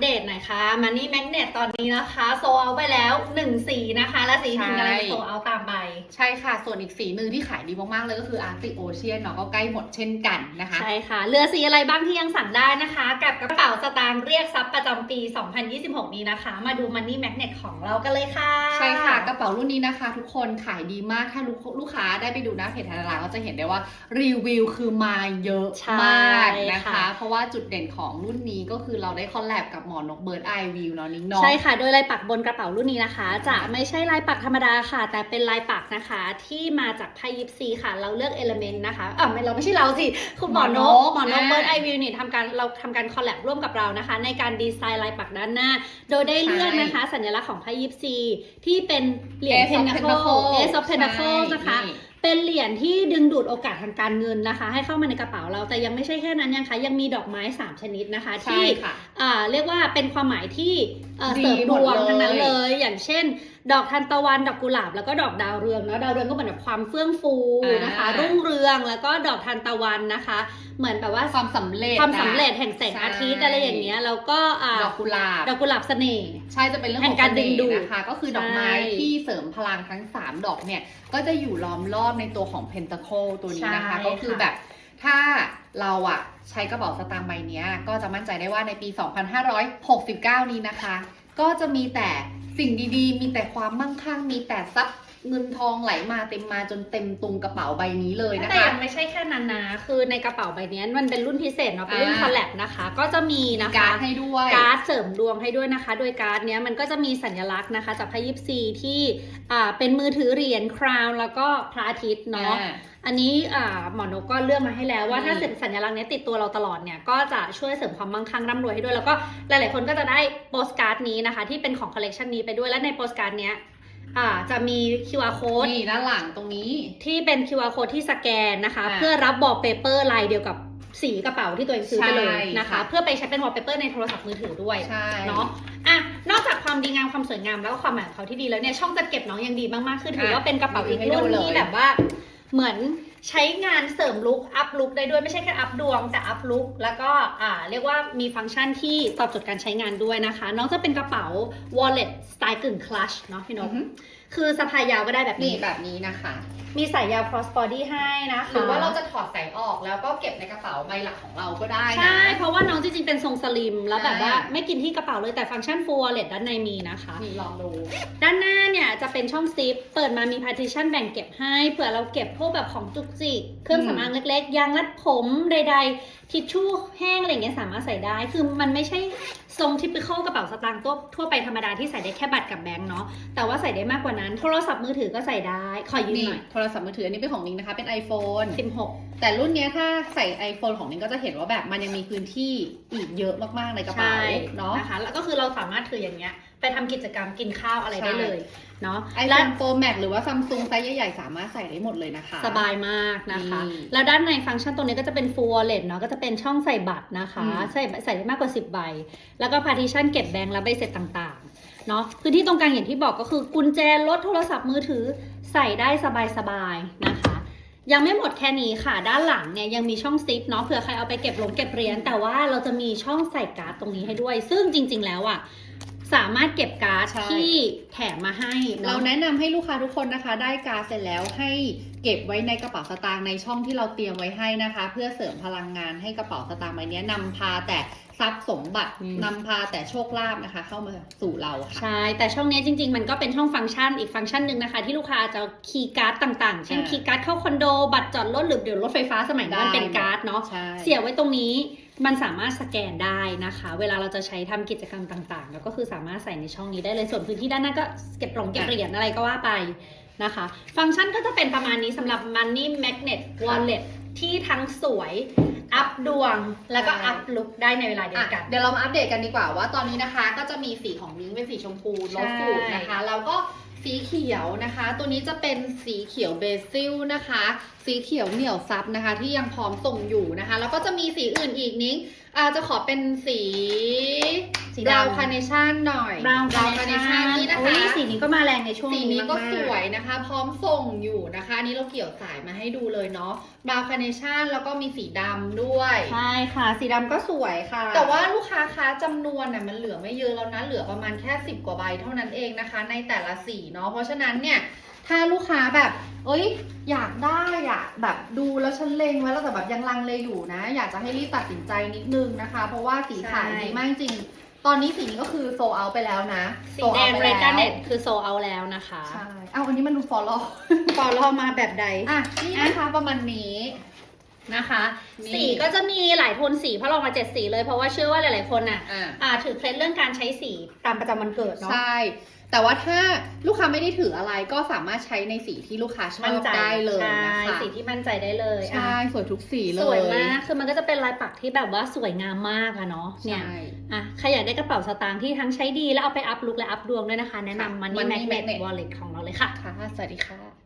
เดตหน่อยค่ะมันนี่แมกเนตตอนนี้นะคะ โซเอาไปแล้ว 1 สีนะคะ และสีหนึ่งใช่กำลังจะโซเอาตามไป ใช่ค่ะ ส่วนอีกสีหนึ่งที่ขายดีมากๆเลยก็คืออาร์ติโอเชียนเนาะก็ใกล้หมดเช่นกันนะคะ ใช่ค่ะเรือสีอะไรบ้างที่ยังสั่งได้นะคะ กับกระเป๋าสตางค์เรียกทรัพย์ประจำปี 2026 นี้นะคะ มาดูมันนี่แมกเนตของเรากันเลยค่ะ ใช่ค่ะ กระเป๋ารุ่นนี้นะคะ ทุกคนขายดีมากถ้าลูกลูกค้าได้ไปดูหน้าเพจธนาคารก็จะเห็นได้ว่ารีวิวคือมาเยอะใช่มากนะคะค่ะเพราะว่าจุดเด่นของรุ่นนี้ก็คือเราได้คอลแลบกับหมอนกเบิร์ดไอวิวเนาะนิ้งเนาะใช่ค่ะ โดยลายปักบนกระเป๋ารุ่นนี้นะคะ จะไม่ใช่ลายปักธรรมดาค่ะ แต่เป็นลายปักนะคะ ที่มาจากไพ่ยิปซีค่ะ เราเลือกเอลเมนต์นะคะเออไม่เราไม่ใช่เราสิคุณหมอนกหมอนกอ่าเบิร์ดไอวิวนี่ทำการเราทำการคอลแลบร่วมกับเรานะคะ ในการดีไซน์ลายปักด้านหน้า โดยได้เลือกนะคะ สัญลักษณ์ของไพ่ยิปซีที่เป็นเหรียญ Ace เพ of น a ค Pentacle เอสออฟเพน a ค e นะคะนี่ เป็นเหรียญที่ดึงดูดโอกาสทางการเงินนะคะ ให้เข้ามาในกระเป๋าเราแต่ยังไม่ใช่แค่นั้นยังคะยังมีดอกไม้ 3 ชนิดนะคะใช่ที่ค่ะอ่าเรียกว่าเป็นความหมายที่เอ่อดีเสริมดวงหมดเลยทั้งนั้นเลย อย่างเช่น ดอกทานตะวัน ดอกกุหลาบ แล้วก็ดอกดาวเรืองเนาะดาวเรืองก็เหมือนแบบความเฟื่องฟูนะคะอ่ารุ่งเรืองแล้วก็ดอกทานตะวันนะคะ เหมือนแบบว่าความสำเร็จความสำนะเร็จแห่งแสงใช่อาทิตย์อะไรอย่างเงี้ยแล้วก็อ่าดอกกุหลาบดอกกุหลาบเสน่ห์ใช่จะเป็นเรื่องแห่ของงการเสน่ห์ดึงดูดนะคะ ก็คือดอกไม้ใช่ที่เสริมพลังทั้ง 3 ดอกเนี่ยก็จะอยู่ล้อมรอบในตัวของเพนต a โคตัวนี้นะคะใช่ก็คือค่ะแบบถ้าเราอะใช้กระเป๋าสตางค์ใบเนี้ยก็จะมั่นใจได้ว่าในปี 2569 นี้นะคะ ก็จะมีแต่ สิ่งดีๆ มีแต่ความมั่งคั่ง มีแต่ทรัพย์ เงินทองไหลมาเต็มมาจนเต็มตุงกระเป๋าใบนี้เลยนะแต่คะยังไม่ใช่แค่นั้นนะ คือในกระเป๋าใบเนี้ยมันเป็นรุ่นพิเศษเนาะเป็นรุ่นอ่าคอลแลบนะคะ ก็จะมีนะกาคะรดให้ด้วยการ์ดเสริมดวงให้ด้วยนะคะ โดยการ์ดเนี้ยมันก็จะมีสัญลักษณ์นะคะ จากไพ่ยิปซีที่อ่าเป็นมือถือเหรียญคราวแล้วก็พระอาทิตย์เนาะอ่าอันนี้อ่าหมอนกก็เลือกมาให้แล้วว่าอืมถ้าสัญลักษณ์เนี้ยติดตัวเราตลอดเนี่ย ก็จะช่วยเสริมความมั่งคั่งร่ำรวยให้ด้วย แล้วก็หลาย ๆ คนก็จะได้โปสการ์ดนี้นะคะ ที่เป็นของคอลเลกชันนี้ไปด้วยและในโปสการ์ดเนี้ย อ่าจะมี QR code นี่ด้านหลังตรงนี้ ที่เป็น QR code ที่สแกนนะคะ อ่าเพื่อรับบอลเปเปอร์ลายเดียวกับสีกระเป๋าที่ตัวเองซื้อไปเลยใช่นะคะค่ะเพื่อไปใช้เป็นวอลเปเปอร์ในโทรศัพท์มือถือด้วยใช่เนาะอะนอกจากความดีงามความสวยงามแล้วก็ความหมายของเขาที่ดีแล้วเนี่ยช่องจัดเก็บน้องยังดีมากๆคือถือว่าเป็นกระเป๋าอีกรุ่นที่แบบว่า เหมือน ใช้งานเสริมลุคอัพลุคได้ด้วยไม่ใช่แค่อัพดวงแต่อัพลุคแล้วก็อ่าเรียกว่ามีฟังก์ชันที่ตอบโจทย์การใช้งานด้วยนะคะ น้องจะเป็นกระเป๋า wallet สไตล์กึ่งคลัชเนาะพี่นอืกอฮึ คือสะพายยาวก็ได้แบบนี่นี้ แบบนี้นะคะ มีสายยาว cross body ให้นะคะหรือว่าเราจะถอดสายออกแล้วก็เก็บในกระเป๋าใบหลักของเราก็ได้นะ ใช่ เพราะว่าน้องจริงๆเป็นทรงสลิม แล้วแบบว่าอ่า ไม่กินที่กระเป๋าเลยแต่ฟังก์ชัน full wallet ด้านในมีนะคะ นี่ลองดู ด้านหน้าเนี่ยจะเป็นช่องซิป เปิดมามี partition แบ่งเก็บให้ เผื่อเราเก็บพวกแบบของจุกจิก เครื่องอืมสำอางเล็กๆ ยางรัดผมใด ๆ ทิชชู่แห้งอะไรอย่างเงี้ยสามารถใส่ได้ คือมันไม่ใช่ทรงทิปเปิลกระเป๋าสตางค์ตัวทั่วไปธรรมดาที่ใส่ได้แค่บัตรกับแบงค์เนาะ แต่ว่าใส่ได้มากกว่านั้น โทรศัพท์มือถือก็ใส่ได้ ขอยืมนี่หน่อย โทรศัพท์มือถืออันนี้เป็นของนิ้งนะคะ เป็น iPhone 16 แต่รุ่นเนี้ยถ้าใส่ iPhone ของนิ้งก็จะเห็นว่าแบบมันยังมีพื้นที่อีกเยอะมากๆในกระเป๋าใช่เนาะนะคะ แล้วก็คือเราสามารถถืออย่างเงี้ย ไปทำกิจกรรมกินข้าวอะไรได้ใช่เลยเนาะไอโฟและน Pro Max หรือว่า Samsung ไซส์ใหญ่ๆ สามารถใส่ได้หมดเลยนะคะ สบายมากนะคะนี่แล้วด้านในฟังก์ชันตรงนี้ก็จะเป็น full wallet เนาะก็จะเป็นช่องใส่บัตรนะคะ อืม ใส่ใส่ได้มากกว่า 10 ใบ แล้วก็ partition เก็บแบงค์และใบเสร็จต่างๆเนาะพื้นที่ตรงกลางอย่างที่บอกก็คือกุญแจรถโทรศัพท์มือถือใส่ได้สบายๆนะคะ ยังไม่หมดแค่นี้ค่ะ ด้านหลังเนี่ยยังมีช่องซิปเนาะเผื่อใครเอาไปเก็บหลงเก็บเหรียญแต่ว่าเราจะมีช่องใส่การ์ดตรงนี้ให้ด้วย ซึ่งจริง ๆ แล้วอะ สามารถเก็บการ์ดใช่ ที่แถมมาให้เราเนาะแนะนำให้ลูกค้าทุกคนนะคะ ได้การ์ดเสร็จแล้วให้เก็บไว้ในกระเป๋าสตางค์ในช่องที่เราเตรียมไว้ให้นะคะ เพื่อเสริมพลังงานให้กระเป๋าสตางค์ใบเนี้ยนำพาแต่ทรัพย์สมบัติอืม นำพาแต่โชคลาภนะคะ เข้ามาสู่เราค่ะ ใช่ แต่ช่องนี้จริง ๆ มันก็เป็นช่องฟังก์ชันอีกฟังก์ชันหนึ่งนะคะ ที่ลูกค้าจะคีย์การ์ดต่างๆ เช่นอ่า คีย์การ์ดเข้าคอนโด บัตรจอดรถหรือเดี๋ยวรถไฟฟ้าสมัยนี้มันได้เป็นการ์ดเนาะ ใช่ เสียบไว้ตรงนี้ มันสามารถสแกนได้นะคะ เวลาเราจะใช้ทำกิจกรรมต่างๆ แล้วก็คือสามารถใส่ในช่องนี้ได้เลยส่วนพื้นที่ด้านหน้าก็เก็บหลงเก็บเหรียญอะไรก็ว่าไปนะคะ ฟังก์ชันก็จะเป็นประมาณนี้สำหรับ Money Magnet Wallet ที่ทั้งสวย อัพดวง แล้วก็ใช่อัพลุคได้ในเวลาเดียวกันอะเดี๋ยวเรามาอัปเดตกันดีกว่าว่าตอนนี้นะคะ ก็จะมีสีของนิ้งเป็นสีชมพูโลฟูดนะคะ แล้วก็ สีเขียวนะคะ ตัวนี้จะเป็นสีเขียวเบซิลนะคะ สีเขียวเหนียวซับนะคะ ที่ยังพร้อมส่งอยู่นะคะ แล้วก็จะมีสีอื่นอีกนิ้ง อาจะขอเป็นสีสีบราวดำคาร์เนชั่นหน่อยบราวน์คาร์เนชั่นนี่นะอุ๊ยคะ สีนี้ก็มาแรงในช่วงสีนี้นี้ก็มากๆสวยนะคะ พร้อมส่งอยู่นะคะ อันนี้เราเกี่ยวสายมาให้ดูเลยเนาะบราวคาร์เนชั่นแล้วก็มีสีดำด้วย ใช่ค่ะ สีดำก็สวยค่ะแต่ว่าลูกค้าคะจำนวนน่ะมันเหลือไม่เยอะแล้วนะ เหลือประมาณแค่ 10 กว่าใบเท่านั้นเองนะคะ ในแต่ละสีเนาะเพราะฉะนั้นเนี่ย ถ้าลูกค้าแบบ เอ้ย อยากได้อะแบบดูแล้วฉันเลงไว้แล้วแต่แบบยังลังเลอยู่นะ อยากจะให้รีบตัดสินใจนิดนึงนะคะ เพราะว่าสีขายใช่ดีมากจริง ตอนนี้สีนี้ก็คือโซเอาไปแล้วนะ สี sold แด out งไปเรแล้วกาเน็ตคือโซเอาแล้วนะคะใช่เอาอันนี้มันดูฟอลล์ ฟอลโลมาแบบใด อะนี่นะคะประมาณนี้ นะคะ นี่ สีก็จะมีหลายโทนสีเพราะเรามาเจ็ดสีเลยเพราะว่าเชื่อว่าหลาย ๆ คนอะอะอ่าถือเคล็ดเรื่องการใช้สีตามประจำวันเกิดเนาะ ใช่ แต่ว่าถ้าลูกค้าไม่ได้ถืออะไรก็สามารถใช้ในสีที่ลูกค้าชอมั่นบใจได้เลยใช่นะคะสีที่มั่นใจได้เลยอะใช่สวยทุกสีเลย สวยมาก คือมันก็จะเป็นลายปักที่แบบว่าสวยงามมากอะเนาะเนี่ยใช่อะใครอยากได้กระเป๋าสตางค์ที่ทั้งใช้ดีแล้วเอาไปอัพลุกและอัพดวงด้วยนะคะ แนะนำ Money Money Magnet Magnet Wallet ของเราเลยค่ะค่ะสวัสดีค่ะ